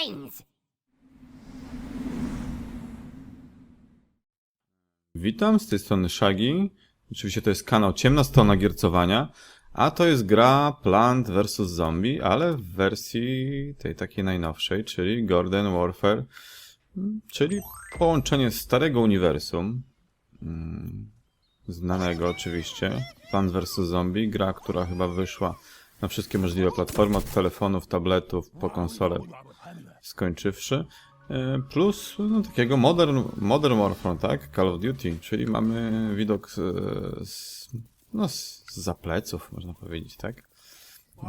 brains. Witam, z tej strony Shaggy. Oczywiście to jest kanał Ciemna Strona Giercowania, a to jest gra Plant vs. Zombie, ale w wersji tej takiej najnowszej, czyli Garden Warfare, czyli połączenie starego uniwersum, mm, znanego oczywiście, Plant vs. Zombie, gra, która chyba wyszła na wszystkie możliwe platformy, od telefonów, tabletów, po konsole skończywszy. E, Plus no, takiego modern, modern Warfare, tak? Call of Duty, czyli mamy widok z, z, no, z za pleców, można powiedzieć, tak?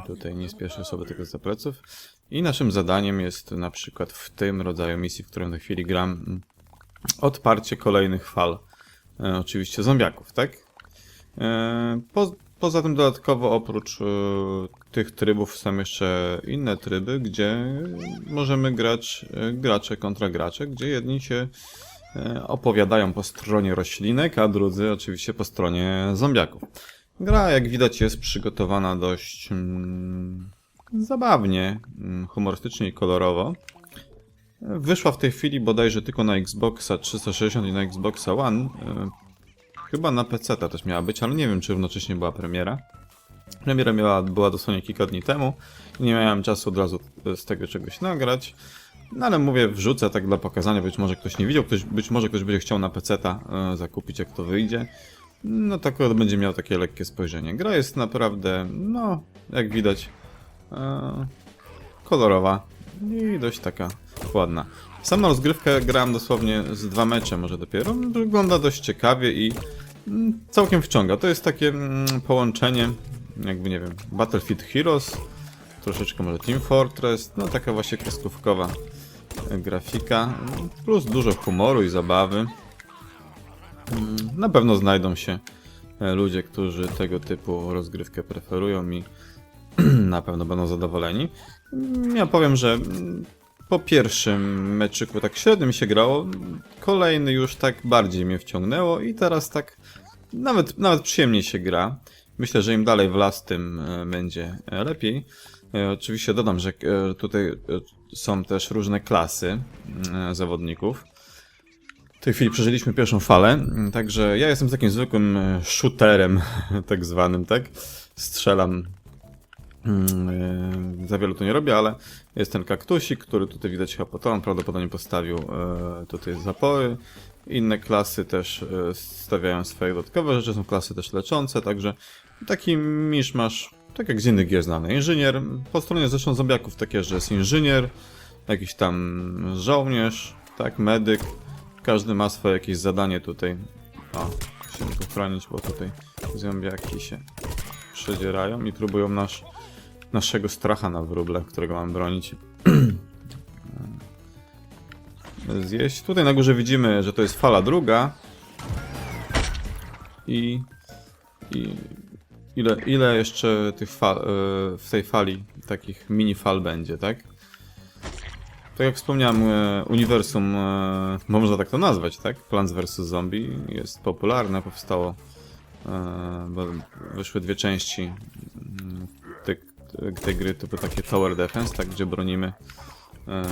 Tutaj nie spieszę sobie tego za pleców. I naszym zadaniem jest na przykład w tym rodzaju misji, w którym na chwili gram, odparcie kolejnych fal, e, oczywiście zombiaków, tak? E, Po, poza tym dodatkowo oprócz e, tych trybów są jeszcze inne tryby, gdzie możemy grać e, gracze kontra gracze, gdzie jedni się e, opowiadają po stronie roślinek, a drudzy oczywiście po stronie zombiaków. Gra, jak widać, jest przygotowana dość mm, zabawnie, mm, humorystycznie i kolorowo. Wyszła w tej chwili bodajże tylko na Xboxa 360 i na Xboxa One. E, Chyba na PC też miała być, ale nie wiem, czy równocześnie była premiera. Premiera miała, była dosłownie kilka dni temu. Nie miałem czasu od razu z tego czegoś nagrać. No ale mówię, wrzucę tak dla pokazania, być może ktoś nie widział, ktoś, być może ktoś będzie chciał na PC-ta e, zakupić, jak to wyjdzie. No tak będzie miał takie lekkie spojrzenie. Gra jest naprawdę, no, jak widać, e, kolorowa i dość taka ładna. Samą rozgrywkę grałem dosłownie z dwa mecze może dopiero. Wygląda dość ciekawie i całkiem wciąga. To jest takie mm, połączenie, jakby nie wiem, Battlefield Heroes, troszeczkę może Team Fortress, no taka właśnie kreskówkowa grafika, plus dużo humoru i zabawy. Mm, Na pewno znajdą się e, ludzie, którzy tego typu rozgrywkę preferują i na pewno będą zadowoleni. Mm, Ja powiem, że mm, po pierwszym meczyku tak średnio mi się grało, kolejny już tak bardziej mnie wciągnęło i teraz tak nawet, nawet przyjemniej się gra. Myślę, że im dalej w las, tym e, będzie e, lepiej. E, Oczywiście dodam, że tutaj są też różne klasy e, zawodników. W tej chwili przeżyliśmy pierwszą falę, m, także ja jestem takim zwykłym shooterem, tak zwanym, tak? Strzelam Mm, yy, za wiele to nie robię, ale jest ten kaktusik, który tutaj widać chyba po to, on prawdopodobnie postawił e, tutaj zapory. Inne klasy też e, stawiają swoje dodatkowe rzeczy, są klasy też leczące, także taki miszmasz, tak jak z innych gier znany. Inżynier, po stronie zresztą zombiaków takie, że jest inżynier, jakiś tam żołnierz, tak, medyk. Każdy ma swoje jakieś zadanie tutaj. O, musimy go chronić, bo tutaj zombiaki się przedzierają i próbują nasz naszego stracha na wróble, którego mam bronić. Zjeść. Tutaj na górze widzimy, że to jest fala druga. I... I... Ile, ile jeszcze tych fal, e, w tej fali, takich mini fal będzie, tak? Tak jak wspomniałem, e, uniwersum, e, można tak to nazwać, tak? Plants vs. Zombie jest popularne, powstało, e, bo wyszły dwie części mm, te, gry typu takie Tower Defense, tak, gdzie bronimy e,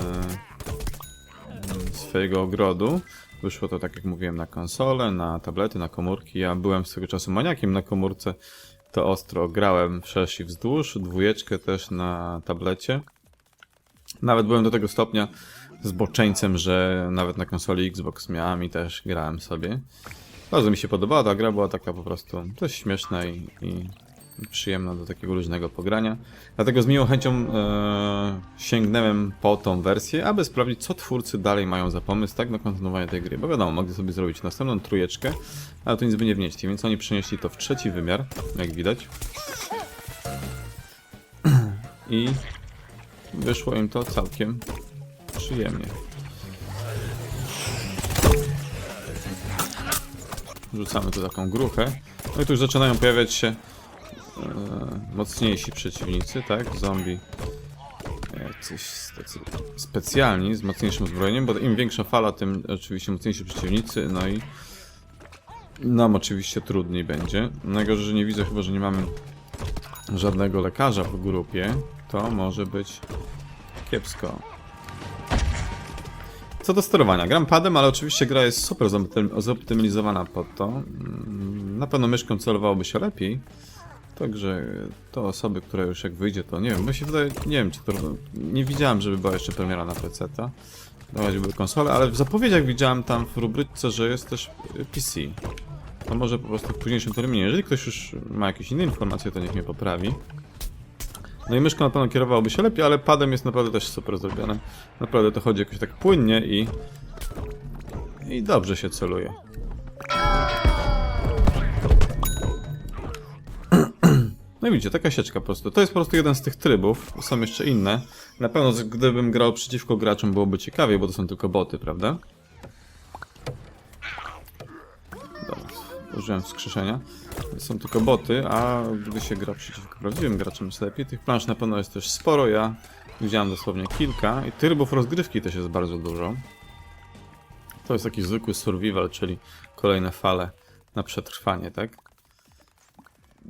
swojego ogrodu. Wyszło to, tak jak mówiłem, na konsole, na tablety, na komórki. Ja byłem swego czasu maniakiem na komórce, to ostro grałem wszerz i wzdłuż, dwójeczkę też na tablecie. Nawet byłem do tego stopnia zboczeńcem, że nawet na konsoli Xbox miałem i też grałem sobie. Bardzo mi się podobała ta gra, była taka po prostu dość śmieszna i, i przyjemna do takiego luźnego pogrania. Dlatego z miłą chęcią e, po tą wersję, aby sprawdzić, co twórcy dalej mają za pomysł tak na kontynuowanie tej gry. Bo wiadomo, mogli sobie zrobić następną trójeczkę, ale to nic by nie wnieśli, więc oni przenieśli to w trzeci wymiar, jak widać. I wyszło im to całkiem przyjemnie. Rzucamy tu taką gruchę. No i tu już zaczynają pojawiać się e, mocniejsi przeciwnicy, tak? Zombie. Jacyś tacy specjalni, z mocniejszym uzbrojeniem, bo im większa fala, tym oczywiście mocniejsi przeciwnicy, no i nam oczywiście trudniej będzie. Najgorzej, że nie widzę chyba, że nie mamy żadnego lekarza w grupie. To może być kiepsko. Co do sterowania, gram padem, ale oczywiście gra jest super zoptym- zoptymalizowana pod to. Mm, Na pewno myszką celowałoby się lepiej. Także to osoby, które już jak wyjdzie, to nie wiem, bo się wydaje, nie wiem czy to, nie widziałem, żeby była jeszcze premiera na PC-ta. Dawać były konsole, ale w zapowiedziach widziałem tam w rubryczce, że jest też PC. To może po prostu w późniejszym terminie. Jeżeli ktoś już ma jakieś inne informacje, to niech mnie poprawi. No i myszką na pewno kierowałoby się lepiej, ale padem jest naprawdę też super zrobione. Naprawdę to chodzi jakoś tak płynnie i... I dobrze się celuje. No i widzicie, taka sieczka po prostu. To jest po prostu jeden z tych trybów, są jeszcze inne. Na pewno gdybym grał przeciwko graczom byłoby ciekawiej, bo to są tylko boty, prawda? Dobra, użyłem wskrzeszenia. Są tylko boty, a gdy się gra przeciwko prawdziwym graczom jest lepiej. Tych plansz na pewno jest też sporo, ja widziałem dosłownie kilka i trybów rozgrywki też jest bardzo dużo. To jest taki zwykły survival, czyli kolejne fale na przetrwanie, tak?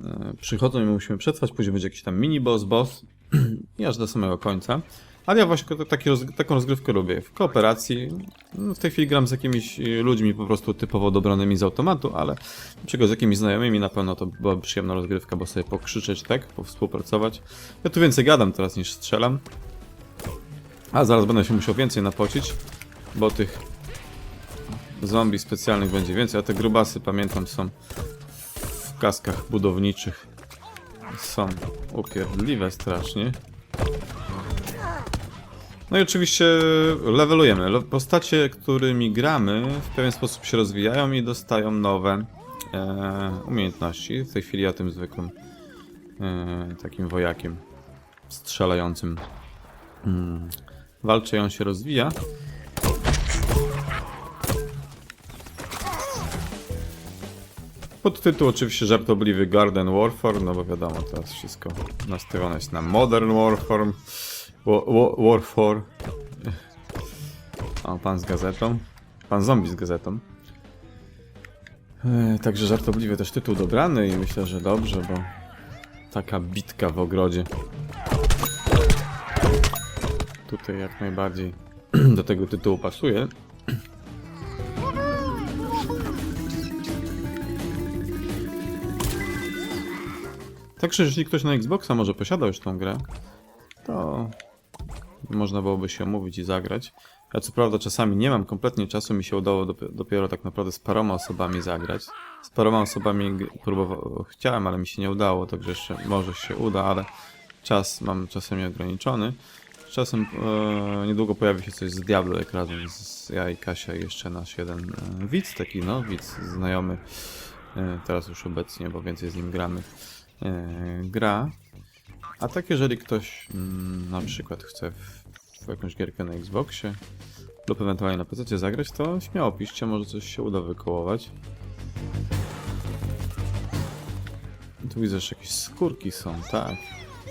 E, Przychodzą i my musimy przetrwać, później będzie jakiś tam mini boss, i aż do samego końca. Ale ja właśnie taki taką rozgrywkę lubię. W kooperacji. No, w tej chwili gram z jakimiś y, ludźmi po prostu typowo dobranymi z automatu, ale czego z jakimiś znajomymi na pewno to byłaby przyjemna rozgrywka, bo sobie pokrzyczeć, tak? Powspółpracować. Ja tu więcej gadam teraz niż strzelam. A zaraz będę się musiał więcej napocić, bo tych zombie specjalnych będzie więcej, a te grubasy pamiętam są kaskach budowniczych. Są upierdliwe strasznie. No i oczywiście levelujemy. Le- Postacie, którymi gramy, w pewien sposób się rozwijają i dostają nowe e, umiejętności. W tej chwili ja tym zwykłym e, takim wojakiem strzelającym mm, walczę i on się rozwija. Podtytuł oczywiście żartobliwy Garden Warfare, no bo wiadomo, teraz wszystko nastawione jest na Modern Warfare. Wa- wa- Warfare. O, pan z gazetą. Pan zombie z gazetą. E, Także żartobliwy też tytuł dobrany i myślę, że dobrze, bo taka bitka w ogrodzie. Tutaj jak najbardziej do tego tytułu pasuje. Także jeśli ktoś na Xboxa może posiada już tą grę, to można byłoby się umówić i zagrać. Ja co prawda czasami nie mam kompletnie czasu, mi się udało dopi- dopiero tak naprawdę z paroma osobami zagrać. Z paroma osobami g- próbowa- chciałem, ale mi się nie udało, także jeszcze może się uda, ale czas mam czasem ograniczony. Czasem e, niedługo pojawi się coś z Diablo, jak razem z ja i Kasia i jeszcze nasz jeden e, widz, taki no, widz znajomy, e, teraz już obecnie, bo więcej z nim gramy, gra. A tak jeżeli ktoś mm, na przykład chce w, w jakąś gierkę na Xboxie lub ewentualnie na PC zagrać, to śmiało piszcie, może coś się uda wykołować. Tu widzę, że jakieś skórki są, tak.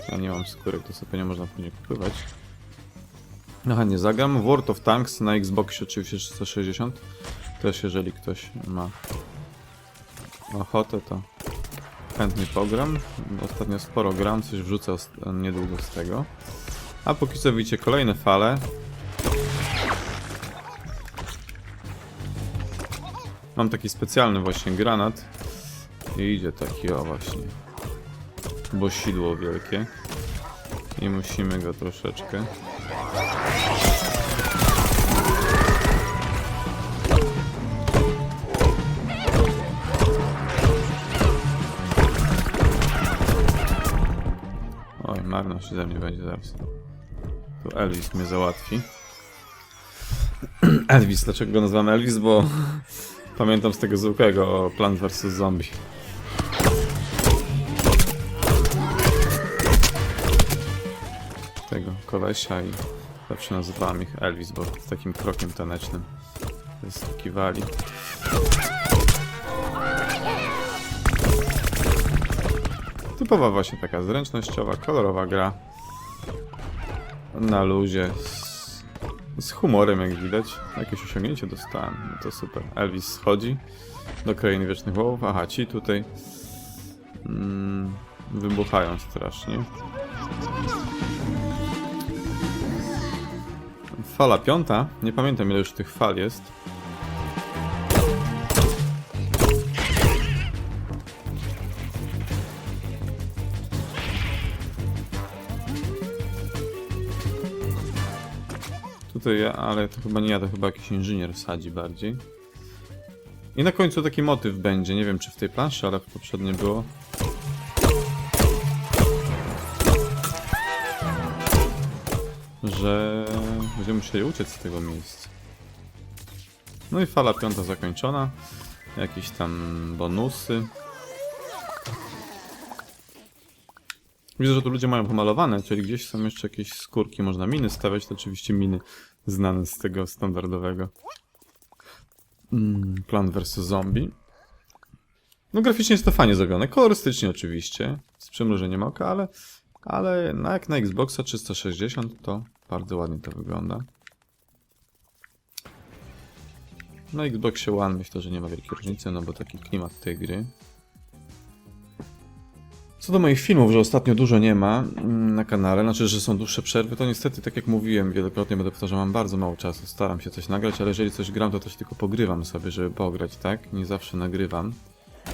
Ja nie mam skórek, to sobie nie można później kupywać. No chętnie zagram. World of Tanks na Xboxie oczywiście 360. Też jeżeli ktoś ma ochotę, to chętnie pogram. Ostatnio sporo gram, coś wrzucę niedługo z tego. A póki co widzicie kolejne fale. Mam taki specjalny właśnie granat. I idzie taki o właśnie. Bosidło wielkie. I musimy go troszeczkę. Oj, marność ze mnie będzie zaraz. Tu Elvis mnie załatwi. Elvis, dlaczego go nazywam Elvis? Bo pamiętam z tego zwykłego Plant vs Zombie. Tego kolesia i zawsze nazywałem ich Elvis, bo z takim krokiem tanecznym wyskakiwali. Typowa właśnie taka zręcznościowa, kolorowa gra. Na luzie. Z, humorem jak widać. Jakieś osiągnięcie dostałem. No to super. Elvis schodzi do krainy wiecznych wołów. Aha, ci tutaj mm, wybuchają strasznie. fala piąta. Nie pamiętam ile już tych fal jest. Tutaj ale to chyba nie ja, to chyba jakiś inżynier sadzi bardziej. I na końcu taki motyw będzie, nie wiem czy w tej planszy, ale w poprzedniej było. Że będziemy musieli uciec z tego miejsca. No i fala piąta zakończona. Jakieś tam bonusy. Widzę, że tu ludzie mają pomalowane, czyli gdzieś są jeszcze jakieś skórki, można miny stawiać, to oczywiście miny znane z tego standardowego. Mm, Plant vs Zombie. No graficznie jest to fajnie zrobione, kolorystycznie oczywiście, z przymrużeniem oka, ale, ale na, jak na Xboxa 360 to bardzo ładnie to wygląda. Na Xboxie One myślę, że nie ma wielkiej różnicy, no bo taki klimat tej gry. Co do moich filmów, że ostatnio dużo nie ma mm, na kanale, znaczy, że są dłuższe przerwy, to niestety, tak jak mówiłem wielokrotnie, będę powtarzał, mam bardzo mało czasu, staram się coś nagrać, ale jeżeli coś gram, to też tylko pogrywam sobie, żeby pograć, tak? Nie zawsze nagrywam.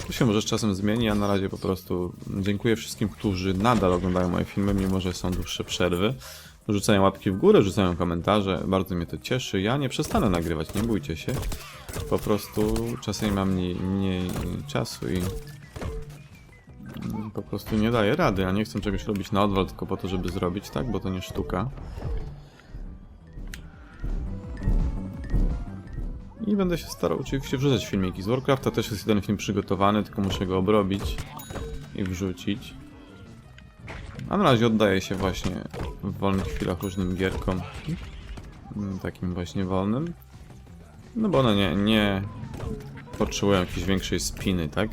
To się może z czasem zmieni, ja na razie po prostu dziękuję wszystkim, którzy nadal oglądają moje filmy, mimo że są dłuższe przerwy. Rzucają łapki w górę, rzucają komentarze, bardzo mnie to cieszy. Ja nie przestanę nagrywać, nie bójcie się. Po prostu czasem mam mniej, mniej czasu i po prostu nie daję rady. a nie chcę czegoś robić na odwal tylko po to, żeby zrobić, tak? Bo to nie sztuka. I będę się starał oczywiście wrzucać filmiki. Z Warcrafta też jest jeden film przygotowany, tylko muszę go obrobić i wrzucić. A na razie oddaję się właśnie w wolnych chwilach różnym gierkom. Mm, Takim właśnie wolnym. No bo one nie, nie potrzebują jakiejś większej spiny, tak?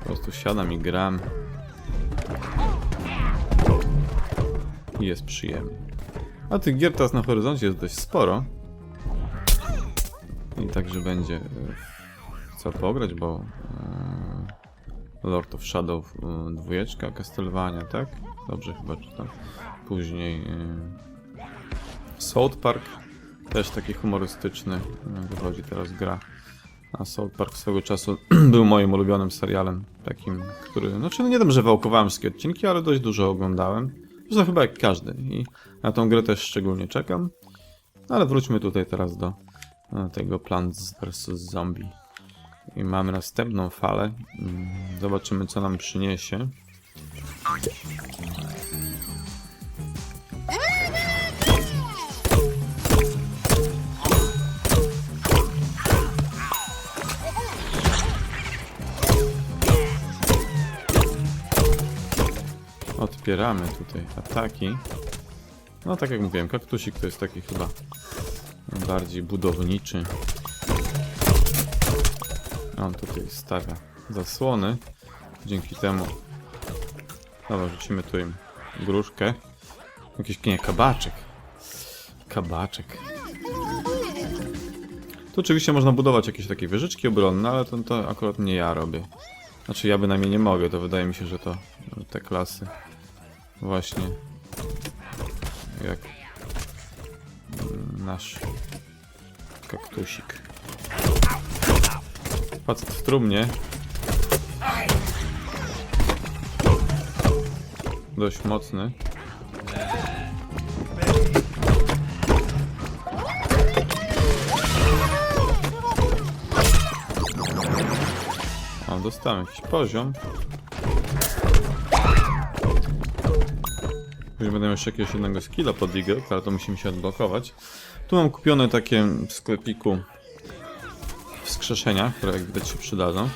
Po prostu siadam i gram. I jest przyjemnie. A tych gier teraz na horyzoncie jest dość sporo. I także będzie e, co pograć, bo e, Lord of Shadow e, dwójeczka, Castlevania, tak? Dobrze chyba czytam. Później South Park, też taki humorystyczny, wychodzi teraz gra. A South Park swego czasu był moim ulubionym serialem, takim, który, znaczy no nie wiem, że wałkowałem wszystkie odcinki, ale dość dużo oglądałem. Zresztą chyba jak każdy i na tą grę też szczególnie czekam. Ale wróćmy tutaj teraz do e, tego Plants vs Zombie. I mamy następną falę. Mm, Zobaczymy co nam przyniesie. Odpieramy tutaj ataki. No tak jak mówiłem, kaktusik to jest taki chyba bardziej budowniczy. On tutaj stawia zasłony. Dzięki temu. Dobra, rzucimy tu im gruszkę. Jakiś nie, kabaczek. Kabaczek. Tu oczywiście można budować jakieś takie wieżyczki obronne, ale to, to akurat nie ja robię. Znaczy ja bynajmniej nie mogę, to wydaje mi się, że to te klasy właśnie jak nasz kaktusik. Facet w trumnie. Dość mocny. O, dostałem jakiś poziom. Później będę miał jeszcze jakiegoś jednego skilla pod ligę, ale to musimy się odblokować. Tu mam kupione takie w sklepiku wskrzeszenia, które jak widać się przydadzą.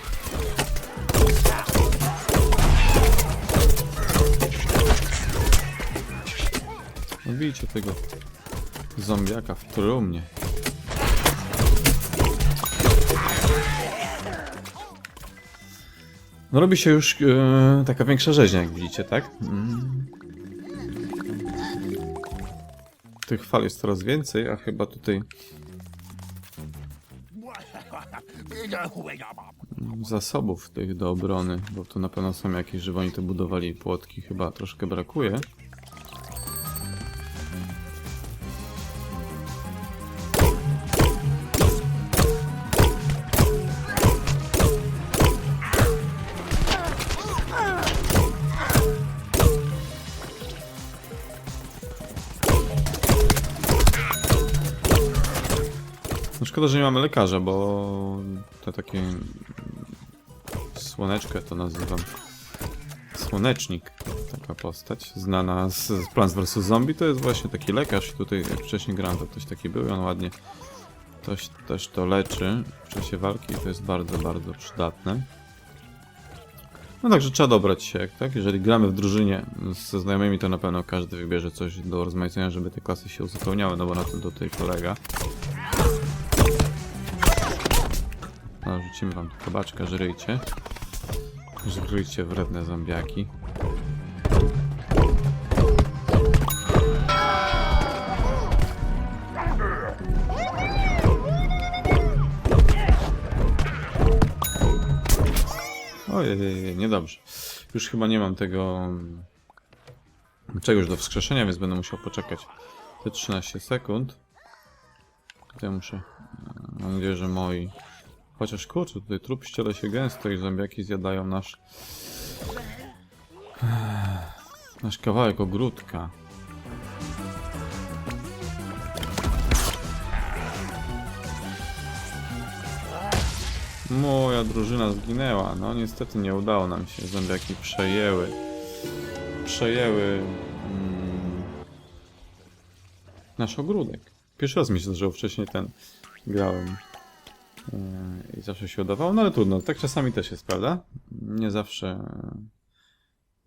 No bijcie tego zombiaka w trumnie. No robi się już e, taka większa rzeźnia, jak widzicie, tak? Mm. Tych fal jest coraz więcej, a chyba tutaj zasobów tych do obrony, bo tu na pewno są jakieś, żeby oni to budowali płotki, chyba troszkę brakuje. Szkoda, że nie mamy lekarza, bo to takie słoneczko ja to nazywam. Słonecznik, taka postać, znana z, Plants vs. Zombie, to jest właśnie taki lekarz. Tutaj jak wcześniej grałem, to ktoś taki był i on ładnie ktoś też to leczy w czasie walki to jest bardzo, bardzo przydatne. No także trzeba dobrać się, tak? Jeżeli gramy w drużynie ze znajomymi, to na pewno każdy wybierze coś do rozmaicenia, żeby te klasy się uzupełniały, no bo na tym to tutaj polega. Rzucimy wam tu kabaczka, żryjcie. Żryjcie wredne zombiaki. Ojej, niedobrze. Już chyba nie mam tego czegoś do wskrzeszenia, więc będę musiał poczekać te 13 sekund. Tutaj muszę. Mam nadzieję, że moi. Chociaż kurczę, tutaj trup ściele się gęsto i zombiaki zjadają nasz. Nasz kawałek ogródka. Moja drużyna zginęła. No niestety nie udało nam się. Zombiaki przejęły. Przejęły mm, nasz ogródek. Pierwszy raz mi się zdarzyło wcześniej ten grałem. I zawsze się udawało, no ale trudno. Tak czasami też jest, prawda? Nie zawsze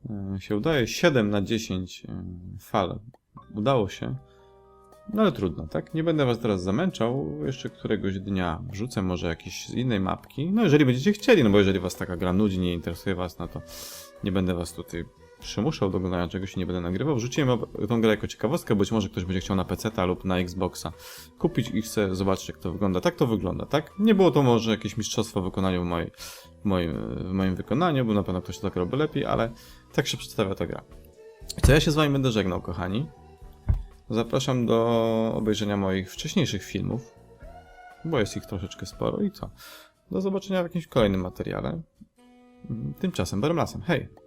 yy, się udaje. 7 na 10 yy, fal udało się. No ale trudno, tak? Nie będę was teraz zamęczał. Jeszcze któregoś dnia wrzucę może jakieś z innej mapki. No jeżeli będziecie chcieli, no bo jeżeli was taka gra nudzi, nie interesuje was, no to nie będę was tutaj przymuszał do oglądania czegoś i nie będę nagrywał. Wrzuciłem tą grę jako ciekawostkę, być może ktoś będzie chciał na PC lub na Xboxa kupić i chce zobaczyć jak to wygląda. Tak to wygląda, tak? Nie było to może jakieś mistrzostwo w wykonaniu w, mojej, w, moim, w moim wykonaniu, bo na pewno ktoś to tak robi lepiej, ale tak się przedstawia ta gra. Co ja się z wami będę żegnał, kochani. Zapraszam do obejrzenia moich wcześniejszych filmów, bo jest ich troszeczkę sporo i co? Do zobaczenia w jakimś kolejnym materiale. Tymczasem, Berem Lasem, hej!